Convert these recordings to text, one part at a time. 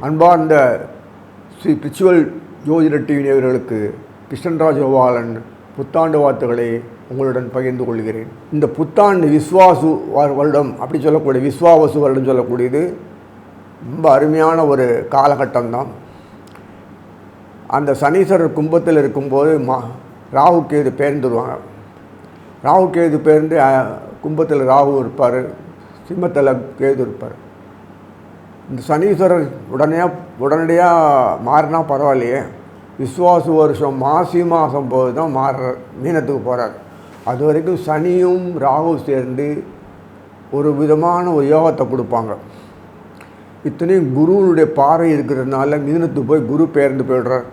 அன்பார்ந்த ஸ்ரீ பிரிச்சுவல் ஜோதிட டிவி நேயர்களுக்கு கிருஷ்ணன்ராஜ் கோபாலன் புத்தாண்டு வாழ்த்துக்களை உங்களுடன் பகிர்ந்து கொள்கிறேன். இந்த புத்தாண்டு விஸ்வாசு வ- வருடம் அப்படி சொல்லக்கூடிய விஸ்வாவசு வருடம் சொல்லக்கூடியது ரொம்ப அருமையான ஒரு காலகட்டம் தான் அந்த சனீஸ்வரர் கும்பத்தில் இருக்கும்போது மா ராகு கேது பேர்ந்துருவாங்க ராகு கேது பேர்ந்து கும்பத்தில் ராகு இருப்பார் சிம்மத்தில் கேது இருப்பார். இந்த சனீஸ்வரர் உடனே உடனடியாக மாறினா பரவாயில்லையே. விஸ்வாச வருஷம் மாசி மாதம் போது தான் மாறுற மீனத்துக்கு போகிறார் அது வரைக்கும் சனியும் ராகு சேர்ந்து ஒரு விதமான ஒரு யோகத்தை கொடுப்பாங்க. இத்தனையும் குருவினுடைய பார்வை இருக்கிறதுனால மீனத்துக்கு போய் குரு பேர்ந்து போயிடுறார்.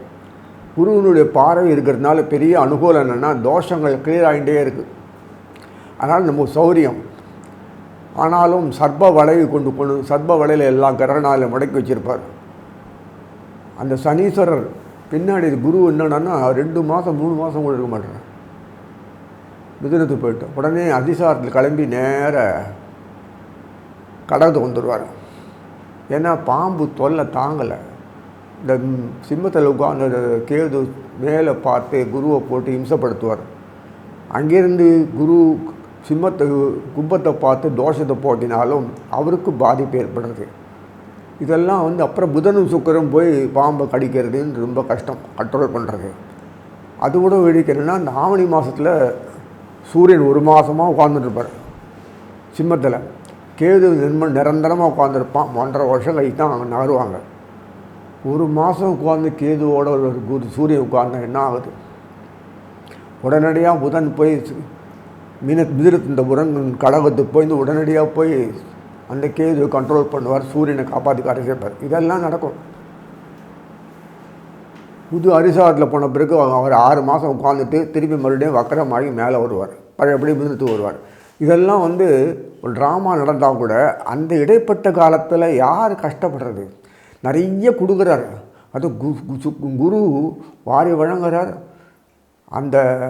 குருவினுடைய பார்வை இருக்கிறதுனால பெரிய அனுகூலம் என்னென்னா தோஷங்கள் கிளியர் ஆகிட்டே இருக்குது அதனால் நம்ம சௌரியம். ஆனாலும் சர்ப வளைவு கொண்டு கொண்டு சர்ப வலையில் எல்லா கிரகணாலும் முடக்கி வச்சுருப்பார். அந்த சனீஸ்வரர் பின்னாடி குரு என்னன்னா ரெண்டு மாதம் மூணு மாதம் கூட இருக்க மாட்டார். மிதுனத்துக்கு போயிட்டு உடனே அதிசாரத்தில் கிளம்பி நேர கடகத்துக்கு வந்துடுவார் ஏன்னா பாம்பு தொல்லை தாங்கலை. இந்த சிம்மத்தில் உட்கார்ந்து கேது மேலே பார்த்து குருவை போட்டு இம்சப்படுத்துவார். அங்கேருந்து குரு சிம்மத்தை கும்பத்தை பார்த்து தோஷத்தை போட்டினாலும் அவருக்கு பாதிப்பு ஏற்படுறது. இதெல்லாம் வந்து அப்புறம் புதனும் சுக்கரும் போய் பாம்பை கடிக்கிறதுன்னு ரொம்ப கஷ்டம் கண்ட்ரோல் பண்ணுறது அது கூட வெடிக்கிறதுனா இந்த ஆவணி மாதத்தில் சூரியன் ஒரு மாதமாக உட்காந்துருப்பார் சிம்மத்தில். கேது நிர்ம நிரந்தரமாக உட்காந்துருப்பான் ஒன்றரை வருஷம் கழித்து தான் அவங்க நகருவாங்க. ஒரு மாதம் உட்காந்து கேதுவோட ஒரு குரு சூரியன் உட்கார்ந்தா என்ன ஆகுது? உடனடியாக புதன் போய் மீன மிதிரத்து இந்த புதன் கடகத்துக்கு போய் இந்த உடனடியாக போய் அந்த கேது கண்ட்ரோல் பண்ணுவார் சூரியனை காப்பாற்றி காரை சேர்ப்பார் இதெல்லாம் நடக்கும். புது அரிசாரத்தில் போன பிறகு அவர் ஆறு மாதம் உட்காந்துட்டு திருப்பி மறுபடியும் வக்கரமாகி மேலே வருவார். பழையபடி மிதிரத்து வருவார். இதெல்லாம் வந்து ஒரு ட்ராமா நடந்தால் கூட அந்த இடைப்பட்ட காலத்தில் யார் கஷ்டப்படுறது? நிறைய கொடுக்குறாரு. அது கு- கு- குரு வாரி வழங்குறார். அந்த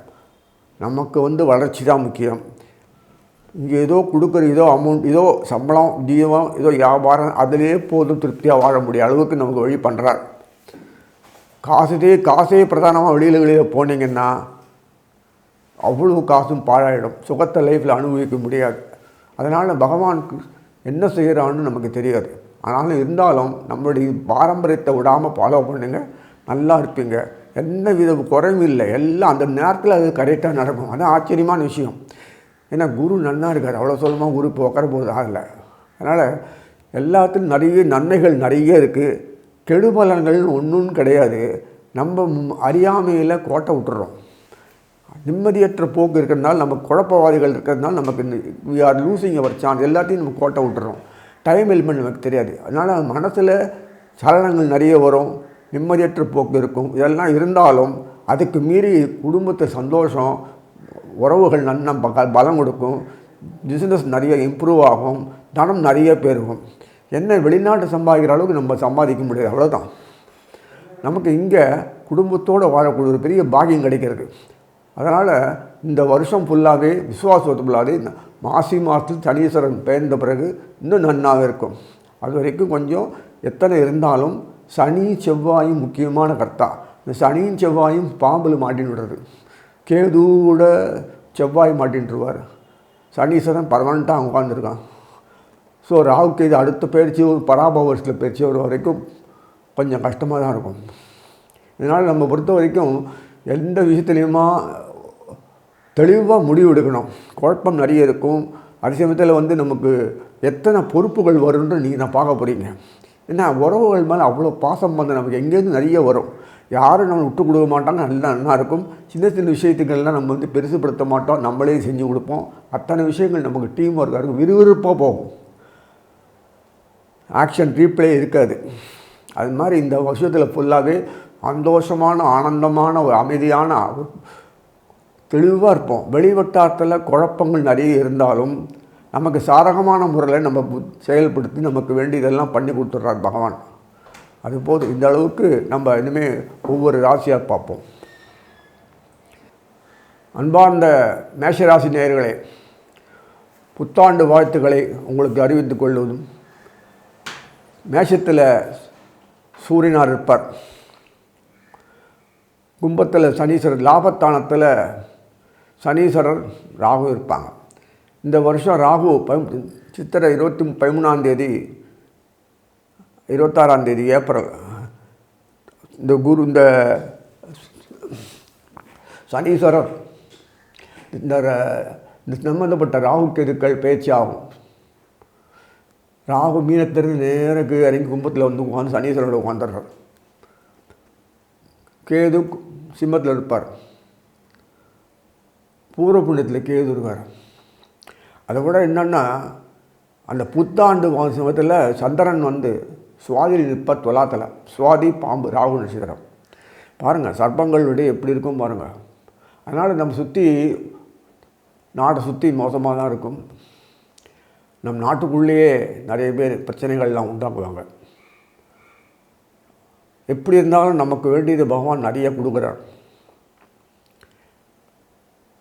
நமக்கு வந்து வளர்ச்சி தான் முக்கியம். இங்கே ஏதோ கொடுக்குற ஏதோ அமௌண்ட் ஏதோ சம்பளம் தீபம் ஏதோ வியாபாரம் அதிலே போதும் திருப்தியாக வாழ முடிய அளவுக்கு நமக்கு வழி பண்ணுறார் காசுதே காசே பிரதானமாக வெளியில் வெளியில் போனீங்கன்னா அவ்வளோ காசும் பாழாயிடும். சுகத்தை லைஃப்பில் அனுபவிக்க முடியாது. அதனால் பகவானுக்கு என்ன செய்கிறான்னு நமக்கு தெரியாது. ஆனாலும் இருந்தாலும் நம்மளுடைய பாரம்பரியத்தை விடாமல் ஃபாலோ பண்ணுங்கள் நல்லா இருப்பீங்க. எந்த வித குறைவும் இல்லை எல்லாம் அந்த நேரத்தில் அது கரெக்டாக நடக்கும். அது ஆச்சரியமான விஷயம். ஏன்னா குரு நன்னா இருக்கார். அவ்வளோ சொல்லமாக குரு இப்போ உட்கார போகிறது ஆகலை. அதனால் எல்லாத்துலையும் நிறைய நன்மைகள் நிறைய இருக்குது கெடுபலன்கள் ஒன்றும் கிடையாது. நம்ம அறியாமையில் கோட்டை விட்டுறோம். நிம்மதியற்ற போக்கு இருக்கிறதுனால நம்ம குழப்பவாதிகள் இருக்கிறதுனால நமக்கு we are losing our chance எல்லாத்தையும் நம்ம கோட்டை விட்டுறோம். டைம் எலிமெண்ட் நமக்கு தெரியாது. அதனால் மனசில் சலனங்கள் நிறைய வரும். நிம்மதியற்ற போக்கு இருக்கும். இதெல்லாம் இருந்தாலும் அதுக்கு மீறி குடும்பத்து சந்தோஷம் உறவுகள் நன்ன ப- பலம் கொடுக்கும். பிஸ்னஸ் நிறைய இம்ப்ரூவ் ஆகும். தனம் நிறைய பெருகும். என்ன வெளிநாட்டு சம்பாதிக்கிற அளவுக்கு நம்ம சம்பாதிக்க முடியாது. அவ்வளோதான் நமக்கு இங்கே குடும்பத்தோடு வாழக்கூடிய ஒரு பெரிய பாக்கியம் கிடைக்கிறது. அதனால் இந்த வருஷம் ஃபுல்லாகவே விசுவாசத்து ஃபுல்லாகவே இந்த மாசி மாதத்தில் சனீஸ்வரன் பெயர்ந்த பிறகு இன்னும் நன்னாக இருக்கும். அது வரைக்கும் கொஞ்சம் எத்தனை இருந்தாலும் சனி செவ்வாயும் முக்கியமான கர்த்தா. இந்த சனியும் செவ்வாயும் பாம்பில் மாட்டின்னு விடுறது. கேதுவோட செவ்வாய் மாட்டின்ட்டுருவார் சனீஸ்வரன் பர்மனண்ட்டாக உட்காந்துருக்கான் ஸோ ராகுக்கு கேது அடுத்த பயிற்சி ஒரு பராபவ பயிற்சி வர வரைக்கும் கொஞ்சம் கஷ்டமாக தான் இருக்கும். இதனால் நம்ம பொறுத்த வரைக்கும் எந்த விஷயத்துலையுமா தெளிவாக முடிவு எடுக்கணும். குழப்பம் நிறைய இருக்கும். அதே சமயத்தில் வந்து நமக்கு எத்தனை பொறுப்புகள் வரும்னு நீங்கள் நான் பார்க்க போகிறீங்க ஏன்னா உறவுகள் மேலே அவ்வளோ பாசம் வந்து நமக்கு எங்கேருந்து நிறைய வரும். யாரும் நம்ம விட்டு கொடுக்க மாட்டாங்க நல்லா நல்லா இருக்கும். சின்ன சின்ன விஷயத்துக்கள்லாம் நம்ம வந்து பெருசுப்படுத்த மாட்டோம் நம்மளே செஞ்சு கொடுப்போம். அத்தனை விஷயங்கள் நமக்கு டீம் ஒர்க்காக இருக்கும் விறுவிறுப்பாக போகும். ஆக்ஷன் ரீப்ளே இருக்காது. அது மாதிரி இந்த வருஷத்தில் ஃபுல்லாகவே சந்தோஷமான ஆனந்தமான ஒரு அமைதியான தெளிவாக இருப்போம். வெளிவட்டாரத்தில் குழப்பங்கள் நிறைய இருந்தாலும் நமக்கு சாதகமான முறையில் நம்ம செயல்படுத்தி நமக்கு வேண்டியதெல்லாம் பண்ணி கொடுத்துட்றார் பகவான். அது போதும். இந்த அளவுக்கு நம்ம இனிமேல் ஒவ்வொரு ராசியாக பார்ப்போம். அன்பார்ந்த மேஷராசி நேயர்களே புத்தாண்டு வாழ்த்துக்களை உங்களுக்கு அறிவித்துக் கொள்வதும் மேஷத்தில் சூரியனார் இருப்பார். கும்பத்தில் சனீஸ்வரர் லாபத்தானத்தில் சனீஸ்வரர் ராகு இருப்பாங்க. இந்த வருஷம் ராகு ப சித்திரை இருபத்தி பதிமூணாந்தேதி இருபத்தாறாந்தேதி ஏப்ரல். இந்த குரு இந்த சனீஸ்வரர் இந்த ர- இந்த சம்பந்தப்பட்ட ராகு கேதுக்கள் பேச்சு ஆகும் ராகு மீனத்திலிருந்து நேருக்கு இறங்கி கும்பத்தில் வந்து உட்காந்து சனீஸ்வரனோட உட்காந்துடுறார் கேது சிம்மத்தில் இருப்பார். பூர்வ புண்ணியத்தில் கேது இருக்கார். அதை விட என்னென்னா அந்த புத்தாண்டு மாதத்தில் சந்திரன் வந்து சுவாதி நிற்ப துலாத்தில். சுவாதி பாம்பு ராகு நட்சத்திரம். பாருங்கள் சர்ப்பங்கள் விட எப்படி இருக்கும் பாருங்கள் அதனால் நம்ம சுற்றி நாட்டை சுற்றி மோசமாக தான் இருக்கும். நம் நாட்டுக்குள்ளேயே நிறைய பேர் பிரச்சனைகள்லாம் உண்டாக்குவாங்க எப்படி இருந்தாலும் நமக்கு வேண்டியது பகவான் நிறைய கொடுக்குறார்.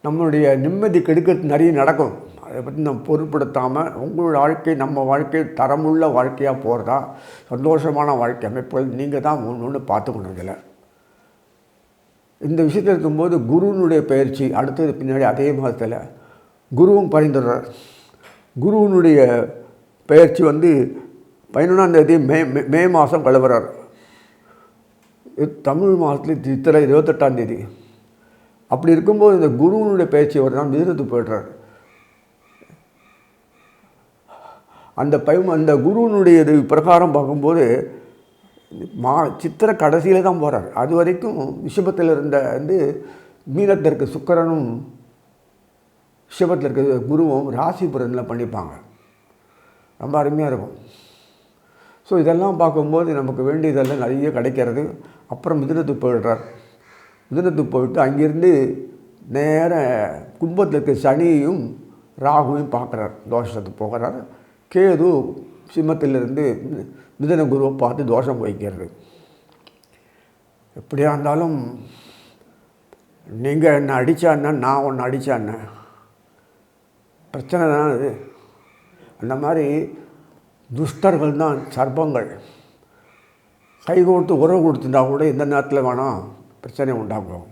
நம்மளுடைய நிம்மதி கெடுக்கிறது நிறைய நடக்கும். அதை பற்றி நம்ம பொருட்படுத்தாமல் உங்களோட வாழ்க்கை நம்ம வாழ்க்கை தரமுள்ள வாழ்க்கையாக போகிறதா சந்தோஷமான வாழ்க்கை அமைப்புகள் நீங்கள் தான் ஒன்று ஒன்று பார்த்துக்கணும் இதில். இந்த விஷயத்தில் இருக்கும்போது குருவினுடைய பயிற்சி அடுத்தது பின்னாடி அதே மாதத்தில் குருவும் பரிந்துடுறார் குருவினுடைய பயிற்சி வந்து பதினொன்றாம் தேதி மே மே- மே மாதம் கழுவுறார். தமிழ் மாதத்தில் சித்திரை இருபத்தெட்டாம் தேதி. அப்படி இருக்கும்போது இந்த குருவினுடைய பயிற்சி ஒரு நாள் மிதுனத்துக்கு போய்ட்றாரு. அந்த பயம் அந்த குருவினுடைய இது பிரகாரம் பார்க்கும்போது மா சித்திர கடைசியில் தான் போகிறார் அது வரைக்கும் விஷபத்தில் இருந்த வந்து மீனத்தில் இருக்க சுக்கரனும் விஷபத்தில் இருக்க குருவும் ராசி பண்ணிப்பாங்க. ரொம்ப அருமையாக இருக்கும். ஸோ இதெல்லாம் பார்க்கும்போது நமக்கு வேண்டியதெல்லாம் நிறைய கிடைக்கிறது. அப்புறம் மிதுனத்துக்கு போயிடுறார். மிதுனத்துக்கு போயிட்டு அங்கேருந்து நேர கும்பத்தில் இருக்க சனியையும் ராகுவையும் பார்க்குறார். தோஷத்துக்கு போகிறார். கேது சிம்மத்திலிருந்து மிதன குருவை பார்த்து தோஷம் வைக்கிறது எப்படியா இருந்தாலும் நீங்கள் என்ன அடித்தான்னா நான் ஒன்று அடித்தாண்ணே பிரச்சனை தான் அது. அந்த மாதிரி துஷ்டர்கள் தான் சர்ப்பங்கள். கை கொடுத்து உறவு கொடுத்துட்டா கூட எந்த நேரத்தில் வேணால் பிரச்சனை உண்டாகும்.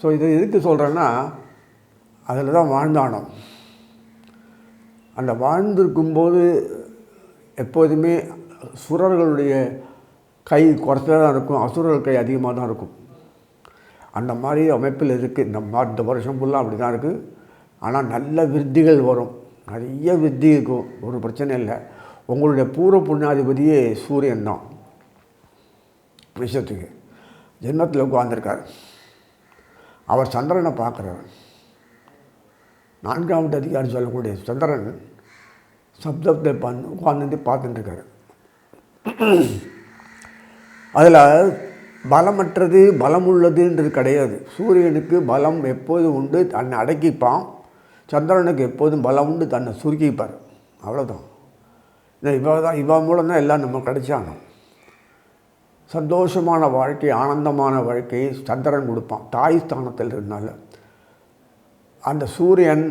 ஸோ இதை எதுக்கு சொல்கிறேன்னா அதில் தான் வாழ்ந்தானோம். அந்த வாழ்ந்திருக்கும்போது எப்போதுமே சுரர்களுடைய கை குறைச்சலாக தான் இருக்கும் அசுரர்கள் கை அதிகமாக தான் இருக்கும். அந்த மாதிரி அமைப்பில் இருக்குது இந்த மா இந்த வருஷம் ஃபுல்லாக அப்படி தான் இருக்குது ஆனால் நல்ல விருத்திகள் வரும். நிறைய விருத்தி இருக்கும். ஒரு பிரச்சனை இல்லை. உங்களுடைய பூர்வ புண்ணியாதிபதியே சூரியன் தான். விஷயத்துக்கு. ஜென்மத்தில் உட்காந்துருக்கார் அவர் சந்திரனை பார்க்குறாரு. நான்காவது அதிகாரி சொல்லக்கூடிய சந்திரன் சப்தத்தை பண்ணு உட்கார்ந்து பார்த்துட்டுருக்காரு. அதில் பலமற்றது பலம் உள்ளதுன்றது கிடையாது. சூரியனுக்கு பலம் எப்போதும் உண்டு தன்னை அடக்கிப்பான். சந்திரனுக்கு எப்போதும் பலம் உண்டு தன்னை சுருக்கிப்பார். அவ்வளோதான் இந்த இவ தான் இவ மூலம் தான் எல்லாம் நம்ம கிடைச்சாங்க சந்தோஷமான வாழ்க்கை ஆனந்தமான வாழ்க்கையை சந்திரன் கொடுப்பான். தாய் ஸ்தானத்தில் இருந்தால அந்த சூரியன்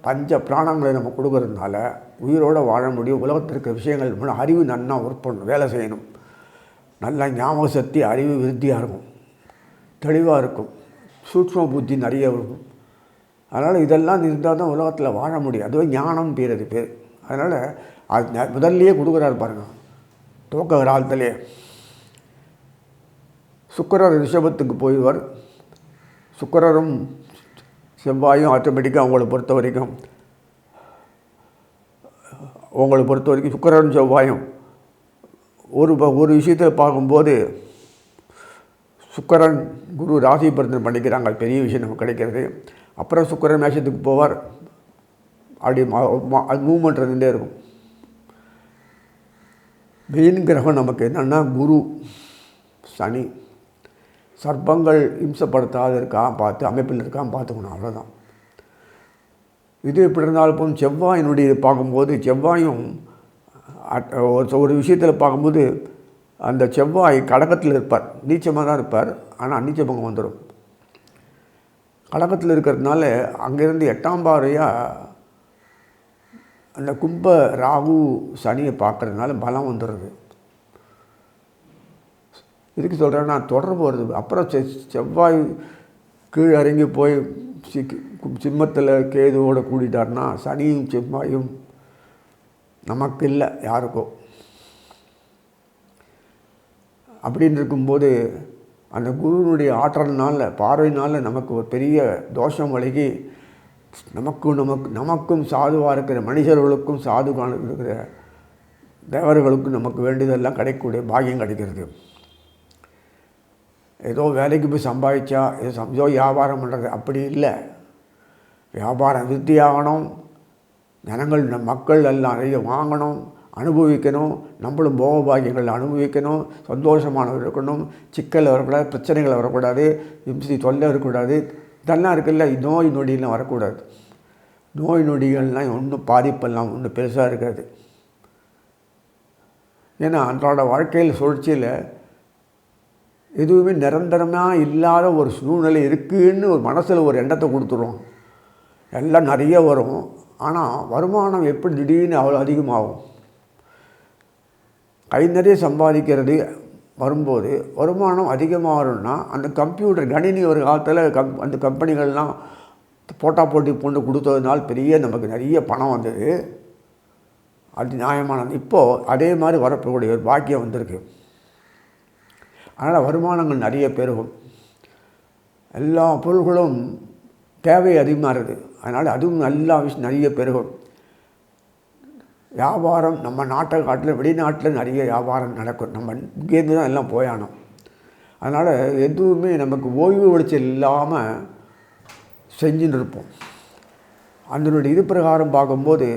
பஞ்ச பிராணங்களை நம்ம கொடுக்கறதுனால உயிரோடு வாழ முடியும். உலகத்தில் விஷயங்கள் மூலம் அறிவு நன்னா ஒர்க் பண்ணணும் வேலை செய்யணும். நல்ல ஞாபக சக்தி அறிவு விருத்தியாக இருக்கும். தெளிவாக இருக்கும். சூக்ஷ்ம புத்தி நிறைய இருக்கும். அதனால் இதெல்லாம் இருந்தால் தான் உலகத்தில் வாழ முடியும். அதுவே ஞானம் பேர் அது பேர். அதனால் அது முதல்லையே கொடுக்குறாரு பாருங்கள் துவக்க காலத்திலே சுக்கரர் ரிஷபத்துக்கு போயிடுவார். சுக்கரரும் செவ்வாயும் ஆட்டோமேட்டிக்காக உங்களை பொறுத்த வரைக்கும். உங்களை பொறுத்த வரைக்கும் சுக்கரன் செவ்வாயும். ஒரு ஒரு விஷயத்தில் பார்க்கும்போது சுக்கரன் குரு ராசி பரிந்தனை பண்ணிக்கிறாங்க. பெரிய விஷயம் நமக்கு கிடைக்கிறது. அப்புறம் சுக்கரன் மேஷத்துக்கு போவார். அப்படி அது மூவ்மெண்ட் இருந்துகிட்டே இருக்கும். மெயின் கிரகம் நமக்கு என்னென்னா குரு சனி. சர்ப்பங்கள் இம்சப்படுத்தாத இருக்கான் பார்த்து அமைப்பில் இருக்கான் பார்த்துக்கணும் அவ்வளோதான் இது எப்படி இருந்தாலும் போதும். செவ்வாயினுடைய பார்க்கும்போது செவ்வாயும் அட்- ஒரு- ஒரு விஷயத்தில் பார்க்கும்போது அந்த செவ்வாய் கடகத்தில் இருப்பார். நீச்சமாக தான் இருப்பார். ஆனால் அந்நீச்சபங்கம் வந்துடும் கடகத்தில் இருக்கிறதுனால அங்கேருந்து எட்டாம் பாறையாக அந்த கும்ப ராகு சனியை பார்க்கறதுனால பலம் வந்துடுது இதுக்கு சொல்கிறேன் நான் தொடர்பு வருது. அப்புறம் செ செவ்வாய் கீழே இறங்கி போய் சி- சிம்மத்தில் கேதுவோட கூடிட்டார்னா சனியும் செவ்வாயும் நமக்கு இல்லை யாருக்கோ. அப்படின்னு இருக்கும்போது அந்த குருவினுடைய ஆற்றல்னால பார்வையினால் நமக்கு ஒரு பெரிய தோஷம் விலகி நமக்கும் நமக்கு நமக்கும் சாதுவாக இருக்கிற மனிதர்களுக்கும் சாதுவாக இருக்கிற தேவர்களுக்கும் நமக்கு வேண்டியதெல்லாம் கிடைக்கக்கூடிய பாக்கியம் கிடைக்கிறது. ஏதோ வேலைக்கு போய் சம்பாதிச்சா ஏதோ சம் வியாபாரம் பண்ணுறது அப்படி இல்லை. வியாபாரம் விருத்தியாகணும் ஜனங்கள் மக்கள் எல்லாம் நிறைய வாங்கணும் அனுபவிக்கணும். நம்மளும் போக பாக்கியங்கள் அனுபவிக்கணும். சந்தோஷமானவர் இருக்கணும். சிக்கல் வரக்கூடாது பிரச்சனைகள் வரக்கூடாது. இம்சி தொல்லை இருக்கக்கூடாது. இதெல்லாம் இருக்குல்ல. நோய் நொடியெல்லாம் வரக்கூடாது. நோய் நொடிகள்லாம் ஒன்றும் பாதிப்பெல்லாம் ஒன்றும் பெருசாக இருக்காது. ஏன்னா அன்றாட வாழ்க்கையில் சுழற்சியில் எதுவுமே நிரந்தரமாக இல்லாத ஒரு சூழ்நிலை இருக்குதுன்னு ஒரு மனசில் ஒரு எண்ணத்தை கொடுத்துரும். எல்லாம் நிறைய வரும். ஆனால் வருமானம் எப்படி திடீர்னு அவ்வளோ அதிகமாகும்? கை நிறைய சம்பாதிக்கிறது வரும்போது வருமானம் அதிகமாகணும்னா அந்த கம்ப்யூட்டர் கணினி ஒரு காலத்தில் கம் அந்த கம்பெனிகள்லாம் போட்டா போட்டி பொண்ணு கொடுத்ததுனால பெரிய நமக்கு நிறைய பணம் வந்தது. அது நியாயமானது. இப்போது அதே மாதிரி வரப்பக்கூடிய ஒரு பாக்கியம் வந்திருக்கு. அதனால் வருமானங்கள் நிறைய பெருகும். எல்லா பொருள்களும் தேவை அதிகமாக இருக்குது. அதனால் அதுவும் நல்லா விஷயம் நிறைய பெருகும். வியாபாரம் நம்ம நாட்டை காட்டில் வெளிநாட்டில் நிறைய வியாபாரம் நடக்கும். நம்ம இங்கேருந்து தான் எல்லாம் போயானோம் அதனால் எதுவுமே நமக்கு ஓய்வு வெளிச்சல் இல்லாமல் செஞ்சுன்னு இருப்போம். அதனுடைய இது பிரகாரம் பார்க்கும்போது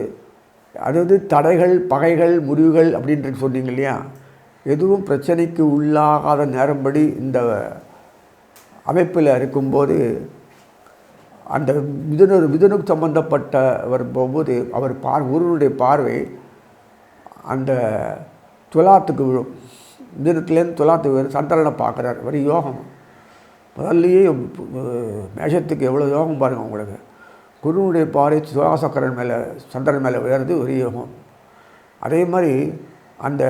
அதாவது தடைகள் பகைகள் முறிவுகள் அப்படின்றது சொன்னீங்க இல்லையா? எதுவும் பிரச்சனைக்கு உள்ளாகாத நேரம்படி இந்த அமைப்பில் இருக்கும்போது அந்த மிதுனர் மிதுனுக்கு சம்பந்தப்பட்டவர் போகும்போது அவர் பார் குருவனுடைய பார்வை அந்த துலாத்துக்கு விழும். மிதுனத்துலேருந்து துலாத்துக்கு வரும் சந்திரனை பார்க்குறார். ஒரு யோகம். முதல்லையே மேஷத்துக்கு எவ்வளோ யோகம் பாருங்கள் உங்களுக்கு. குருனுடைய பார்வை சுகாசக்கரன் மேலே சந்திரன் மேலே உயர்றது ஒரு யோகம். அதே மாதிரி அந்த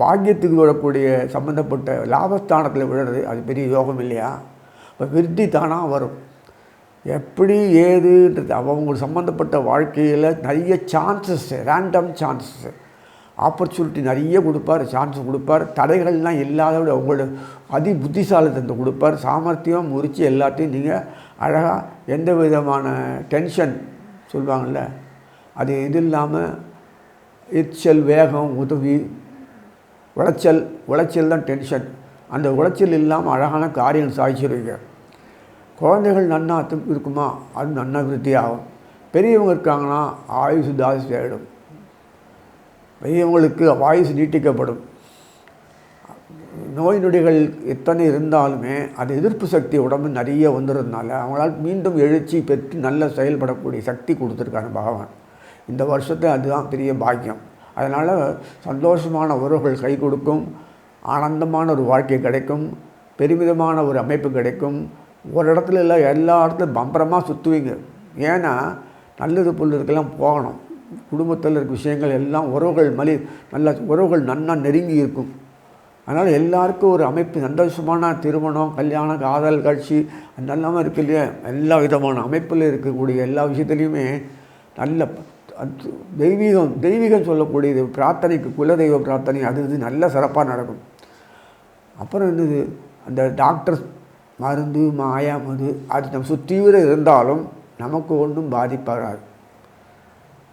பாக்கியத்துக்கு விழக்கூடிய சம்மந்தப்பட்ட லாபஸ்தானத்தில் விழுறது அது பெரிய யோகம் இல்லையா? இப்போ விருத்தி தானாக வரும். எப்படி ஏதுன்றது அவங்களுக்கு சம்மந்தப்பட்ட வாழ்க்கையில் நிறைய சான்சஸ் ரேண்டம் சான்சஸ்ஸு ஆப்பர்ச்சுனிட்டி நிறைய கொடுப்பார் சான்ஸ் கொடுப்பார். தடைகள்லாம் இல்லாதவிட உங்களோட அதி புத்திசாலித்தனத்தை கொடுப்பார். சாமர்த்தியம் முறித்து எல்லாத்தையும் நீங்கள் அழகாக எந்த விதமான டென்ஷன் சொல்லுவாங்கள்ல அது இது இல்லாமல் எச்சல் வேகம் உதவி உளைச்சல் உளைச்சல் தான் டென்ஷன் அந்த உளைச்சல் இல்லாமல் அழகான காரியம் சாதிச்சிருவீங்க. குழந்தைகள் நன்னா இருக்குமா? அது நன்னா விருத்தி ஆகும். பெரியவங்க இருக்காங்கன்னா ஆயுசு தாசி ஆகிடும் பெரியவங்களுக்கு ஆயுசு நீட்டிக்கப்படும். நோய் நொடிகள் எத்தனை இருந்தாலுமே அது எதிர்ப்பு சக்தி உடம்பு நிறைய வந்துடுறதுனால அவங்களால் மீண்டும் எழுச்சி பெற்று நல்ல செயல்படக்கூடிய சக்தி கொடுத்துருக்காங்க பகவான். இந்த வருஷத்தை அதுதான் பெரிய பாக்கியம். அதனால் சந்தோஷமான உறவுகள் கை கொடுக்கும் ஆனந்தமான ஒரு வாழ்க்கை கிடைக்கும் பெருமிதமான ஒரு அமைப்பு கிடைக்கும். ஒரு இடத்துல இல்லை எல்லா இடத்துலையும் பம்பரமாக சுற்றுவீங்க ஏன்னா நல்லது பொருளுக்கெல்லாம் போகணும். குடும்பத்தில் இருக்க விஷயங்கள் எல்லாம் உறவுகள் மலி நல்ல உறவுகள் நன்னா நெருங்கி இருக்கும். அதனால் எல்லாருக்கும் ஒரு அமைப்பு சந்தோஷமான திருமணம் கல்யாணம் காதல் காட்சி அந்த இல்லாமல் இருக்கு இல்லையா? எல்லா விதமான அமைப்பில் இருக்கக்கூடிய எல்லா விஷயத்துலையுமே நல்ல தெய்வீகம் தெய்வீகம் சொல்லக்கூடியது பிரார்த்தனைக்கு குலதெய்வ பிரார்த்தனை அது இது நல்ல சிறப்பாக நடக்கும். அப்புறம் என்னது? அந்த டாக்டர் மருந்து மாயா மது அது நம்ம சுத்தீவிரம் இருந்தாலும் நமக்கு ஒன்றும் பாதிப்பாகாது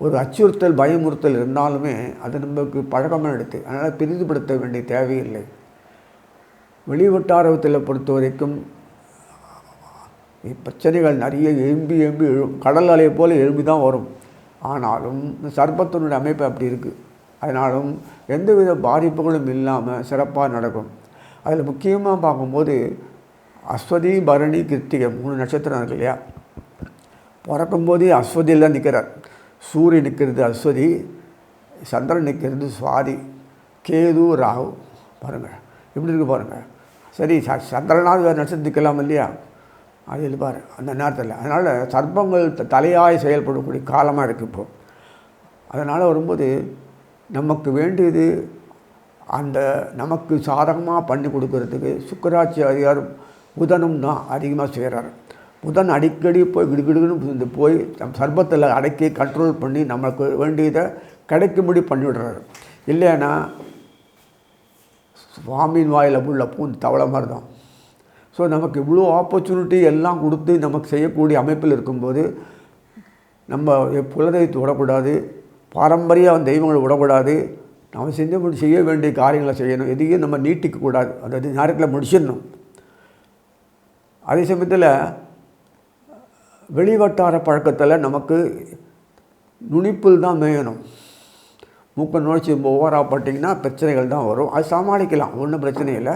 ஒரு அச்சுறுத்தல் பயமுறுத்தல் இருந்தாலுமே அது நமக்கு பழக்கமாக எடுத்து அதனால் பெரிதுபடுத்த வேண்டிய தேவையில்லை. வெளிவட்டாரத்தில் பொறுத்த வரைக்கும் பிரச்சனைகள் நிறைய எழும்பி எழும்பி எழும் கடல் அலையை போல் எழும்பி தான் வரும். ஆனாலும் இந்த சர்ப்பத்தினுடைய அமைப்பு அப்படி இருக்குது அதனாலும் எந்தவித பாதிப்புகளும் இல்லாமல் சிறப்பாக நடக்கும். அதில் முக்கியமாக பார்க்கும்போது அஸ்வதி பரணி கிருத்திகை மூணு நட்சத்திரம் இருக்கு இல்லையா? பிறக்கும்போதே அஸ்வதியில் நிற்கிறார் சூரியன் நிற்கிறது அஸ்வதி சந்திரன் நிற்கிறது சுவாதி கேது ராகு. பாருங்கள் இப்படி இருக்கு பாருங்கள் சரி ச சந்திரனாவது வேறு நட்சத்திரம் நிற்கலாம் இல்லையா? அது இருப்பார் அந்த நேரத்தில். அதனால் சர்ப்பங்கள் தலையாய் செயல்படக்கூடிய காலமாக இருக்குது இப்போது அதனால் வரும்போது நமக்கு வேண்டியது அந்த நமக்கு சாதகமாக பண்ணி கொடுக்கறதுக்கு சுக்கராச்சாரியார் புதனும் தான் அதிகமாக செய்கிறார் புதன் அடிக்கடி போய் கிடுகிடுன்னு போய் நம் சர்பத்தில் அடக்கி கண்ட்ரோல் பண்ணி நமக்கு வேண்டியதை கிடைக்கும்படி பண்ணிவிடுறாரு இல்லைன்னா சுவாமியின் வாயில் உள்ள பூந்து தவளை மாதிரி தான் ஸோ நமக்கு இவ்வளோ ஆப்பர்ச்சுனிட்டி எல்லாம் கொடுத்து நமக்கு செய்யக்கூடிய அமைப்பில் இருக்கும்போது நம்ம குலதெய்வத்தை விடக்கூடாது பாரம்பரிய தெய்வங்களை விடக்கூடாது நாம் செஞ்ச செய்ய வேண்டிய காரியங்களை செய்யணும் எதையும் நம்ம நீட்டிக்கக்கூடாது அதாவது நேரத்தில் முடிச்சிடணும். அதே சமயத்தில் வெளிவட்டார பழக்கத்தில் நமக்கு நுனிப்புல் தான் மேயணும். மூக்க நுழைச்சி ஓவராக பட்டிங்கன்னா பிரச்சனைகள் தான் வரும். அது சமாளிக்கலாம் ஒன்றும் பிரச்சனை இல்லை.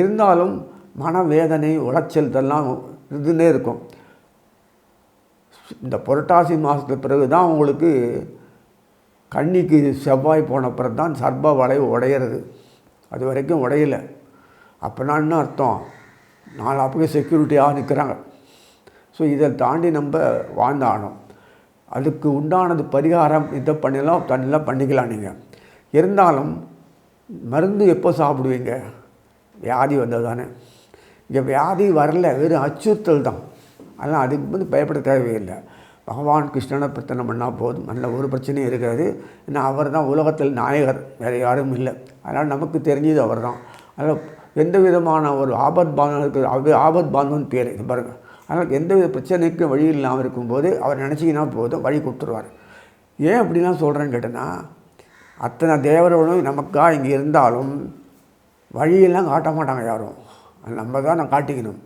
இருந்தாலும் மனவேதனை உளைச்சல் இதெல்லாம் இருந்துன்னே இருக்கும். இந்த புரட்டாசி மாதத்துக்கு பிறகு தான் உங்களுக்கு கண்ணிக்கு செவ்வாய் போன பிறகு தான் சர்ப வளைவு உடையிறது. அது வரைக்கும் உடையலை. அப்போனா என்ன அர்த்தம்? நாலு அப்பவே செக்யூரிட்டியாக நிற்கிறாங்க ஸோ இதை தாண்டி நம்ம வாழ்ந்தாகணும். அதுக்கு உண்டானது பரிகாரம் இதை பண்ணிடலாம் தண்ணிலாம் பண்ணிக்கலாம் நீங்கள் இருந்தாலும் மருந்து எப்போ சாப்பிடுவீங்க? வியாதி வந்தது தானே இங்கே வியாதி வரல வெறும் அச்சுறுத்தல் தான். அதனால் அதுக்கு வந்து பயப்பட தேவையில்லை. பகவான் கிருஷ்ணனை பிரச்சனை பண்ணால் போதும். நல்ல ஒரு பிரச்சனையும் இருக்காது. ஏன்னா அவர் தான் உலகத்தில் நாயகர். வேறு யாரும் இல்லை. அதனால் நமக்கு தெரிஞ்சது அவர் தான். அதனால் எந்த விதமான ஒரு ஆபத் பாந்தனுக்கு அது ஆபத் பாந்தவன் பேர். இது பாருங்கள் அதனால் எந்த வித பிரச்சனைக்கும் வழி இல்லாமல் இருக்கும்போது அவர் நினச்சிங்கன்னா போதும். வழி கொடுத்துருவார். ஏன் அப்படிலாம் சொல்கிறேன்னு கேட்டேன்னா அத்தனை தேவர்களும் நமக்காக இங்கே இருந்தாலும் வழியெல்லாம் காட்ட மாட்டாங்க யாரும். நம்ம தான் நான் காட்டிக்கணும்.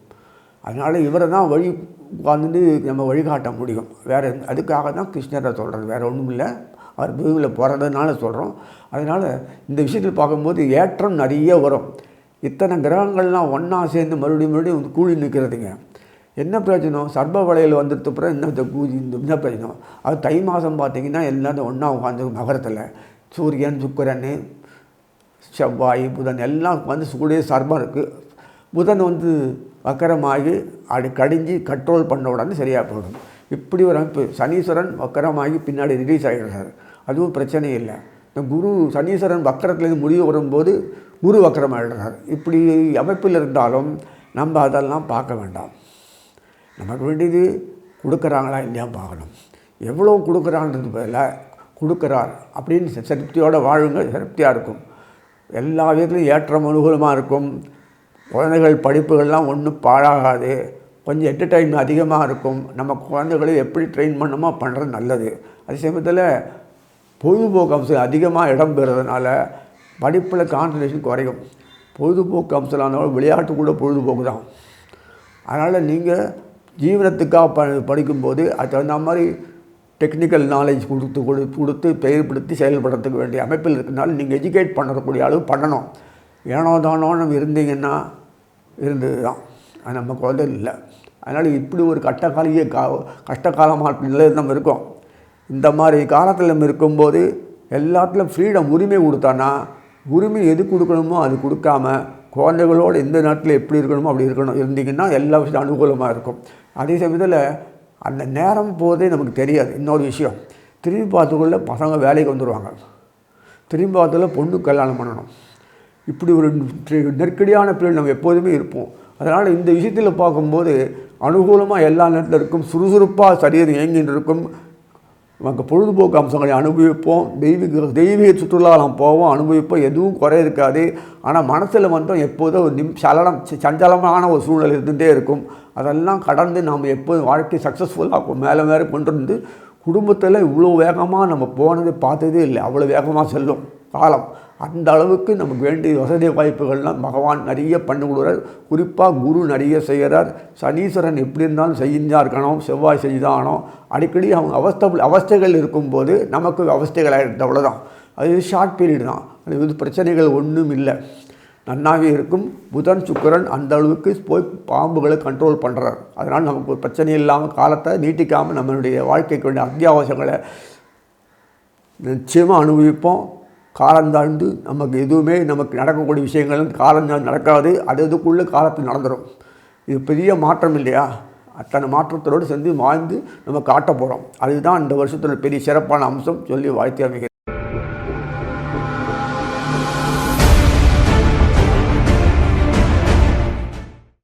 அதனால் இவரை தான் வழி உட்காந்துட்டு நம்ம வழிகாட்ட முடியும். வேறு அதுக்காக தான் கிருஷ்ணரை சொல்கிறது வேறு ஒன்றும் இல்லை. அவர் பூமியில் பிறந்ததுனால சொல்கிறோம் அதனால் இந்த விஷயத்தில் பார்க்கும்போது ஏற்றம் நிறைய வரும். இத்தனை கிரகங்கள்லாம் ஒன்றா சேர்ந்து மறுபடியும் மறுபடியும் வந்து நிற்கிறதுங்க. என்ன பிரயோஜனம்? சர்ப வளையல் வந்துட்டு அப்புறம் என்ன இந்த கூதி இந்த என்ன பிரயோஜனம்? அது தை மாதம் பார்த்தீங்கன்னா எல்லாரும் ஒன்றா உட்காந்து மகரத்தில் சூரியன் சுக்கரன் செவ்வாய் புதன் எல்லாம் வந்து சூடே சர்பம் இருக்குது புதன் வந்து வக்கரமாகி அடி கடிஞ்சு கண்ட்ரோல் பண்ண உடனே சரியாக போயிடும் இப்படி ஒரு அமைப்பு. சனீஸ்வரன் வக்கரமாகி பின்னாடி ரிலீஸ் ஆகிடுறாரு. அதுவும் பிரச்சனை இல்லை. இந்த குரு சனீஸ்வரன் வக்கரத்துலேருந்து முடிவு வரும்போது குரு வக்கரமாகிடுறார். இப்படி அமைப்பில் இருந்தாலும் நம்ம அதெல்லாம் பார்க்க வேண்டாம். நமக்கு வேண்டியது கொடுக்குறாங்களா இல்லையா பார்க்கணும். எவ்வளோ கொடுக்குறான்றது பதிலாக கொடுக்குறார் அப்படின்னு திருப்தியோடு வாழுங்க. திருப்தியாக இருக்கும். எல்லா விதத்துலையும் ஏற்றம் அனுகூலமாக இருக்கும். குழந்தைகள் படிப்புகள்லாம் ஒன்றும் பாழாகாது. கொஞ்சம் என்டர்டைன்மெண்ட் அதிகமாக இருக்கும். நம்ம குழந்தைகளை எப்படி ட்ரெயின் பண்ணணுமோ பண்ணுறது நல்லது. அதே சமயத்தில் பொழுதுபோக்கு அம்சம் அதிகமாக இடம் பெறதுனால படிப்பில் கான்சன்ட்ரேஷன் குறையும். பொழுதுபோக்கு அம்சம்னாலும் விளையாட்டு கூட பொழுதுபோக்கு தான். அதனால் நீங்கள் ஜீவனத்துக்காக ப படிக்கும்போது அது தகுந்த மாதிரி டெக்னிக்கல் நாலேஜ் கொடுத்து கொடு கொடுத்து பெயர்படுத்தி செயல்படுறதுக்கு வேண்டிய அமைப்பில் இருக்கனால நீங்கள் எஜுகேட் பண்ணக்கூடிய அளவு பண்ணணும். ஏனோ தானோன்னு இருந்தீங்கன்னா இருந்தது தான். அது நம்ம குழந்தை இல்லை. அதனால் இப்படி ஒரு கட்டக்காலிய கா கஷ்டகாலமாக நிலையில் நம்ம இருக்கோம். இந்த மாதிரி காலத்தில் நம்ம இருக்கும்போது எல்லாத்துலையும் ஃப்ரீடம் உரிமை கொடுத்தானா உரிமை எது கொடுக்கணுமோ அது கொடுக்காம குழந்தைகளோடு எந்த நேரத்தில் எப்படி இருக்கணுமோ அப்படி இருக்கணும். இருந்தீங்கன்னா எல்லா விஷயம் அனுகூலமாக இருக்கும். அதே சமயத்தில் அந்த நேரம் போதே நமக்கு தெரியாது. இன்னொரு விஷயம் திரும்பி பார்த்துக்குள்ளே பசங்க வேலைக்கு வந்துடுவாங்க திரும்பி பார்த்ததுல பொண்ணு கல்யாணம் பண்ணணும். இப்படி ஒரு நெருக்கடியான பிள்ளை நம்ம எப்போதுமே இருப்போம். அதனால் இந்த விஷயத்தில் பார்க்கும்போது அனுகூலமாக எல்லா நேரத்தில் இருக்கும் சுறுசுறுப்பாக சரீரம் இயங்கின்னு இருக்கும். நமக்கு பொழுதுபோக்கு அம்சங்களை அனுபவிப்போம். தெய்வீக தெய்வீக சுற்றுலா நாம் போவோம் அனுபவிப்போம். எதுவும் குறை இருக்காது. ஆனால் மனசில் மட்டும் எப்போதும் ஒரு நிம் சலனம் சஞ்சலமான ஒரு சூழல் இருந்துகிட்டே இருக்கும். அதெல்லாம் கடந்து நாம் எப்போதும் வாழ்க்கை சக்ஸஸ்ஃபுல்லாக மேலே மேலே கொண்டு வந்து குடும்பத்தில் இவ்வளோ வேகமாக நம்ம போனது பார்த்ததே இல்லை. அவ்வளோ வேகமாக செல்லும் காலம். அந்த அளவுக்கு நமக்கு வேண்டிய வசதி வாய்ப்புகள்லாம் பகவான் நிறைய பண்ணி கொடுக்குறார். குறிப்பாக குரு நிறைய செய்கிறார். சனீஸ்வரன் எப்படி இருந்தாலும் செஞ்சா இருக்கணும். செவ்வாய் செய்தானோ ஆகணும் அடிக்கடி அவங்க அவஸ்தை அவஸ்தைகள் இருக்கும்போது நமக்கு அவஸ்தைகள் ஆகிடுது அவ்வளோதான் அது ஷார்ட் பீரியட் தான். அது வந்து பிரச்சனைகள் ஒன்றும் இல்லை. நன்னாவே இருக்கும். புதன் சுக்கிரன் அந்த அளவுக்கு போய் பாம்புகளை கண்ட்ரோல் பண்ணுறார் அதனால் நமக்கு ஒரு பிரச்சனை இல்லாமல் காலத்தை நீட்டிக்காமல் நம்மளுடைய வாழ்க்கைக்கு வேண்டிய அத்தியாவசியங்களை நிச்சயமாக அனுபவிப்போம். காலந்தாழ்ந்து நமக்கு எதுவுமே நமக்கு நடக்கக்கூடிய விஷயங்கள் காலந்தாழ்ந்து நடக்காது அது அதுக்குள்ளே காலத்தில் நடந்துடும் இது பெரிய மாற்றம் இல்லையா? அத்தனை மாற்றத்தோடு சேர்ந்து வாழ்ந்து நம்ம காட்ட போகிறோம் அதுதான் இந்த வருஷத்தோட பெரிய சிறப்பான அம்சம் சொல்லி வாழ்த்தி அமைகிறேன்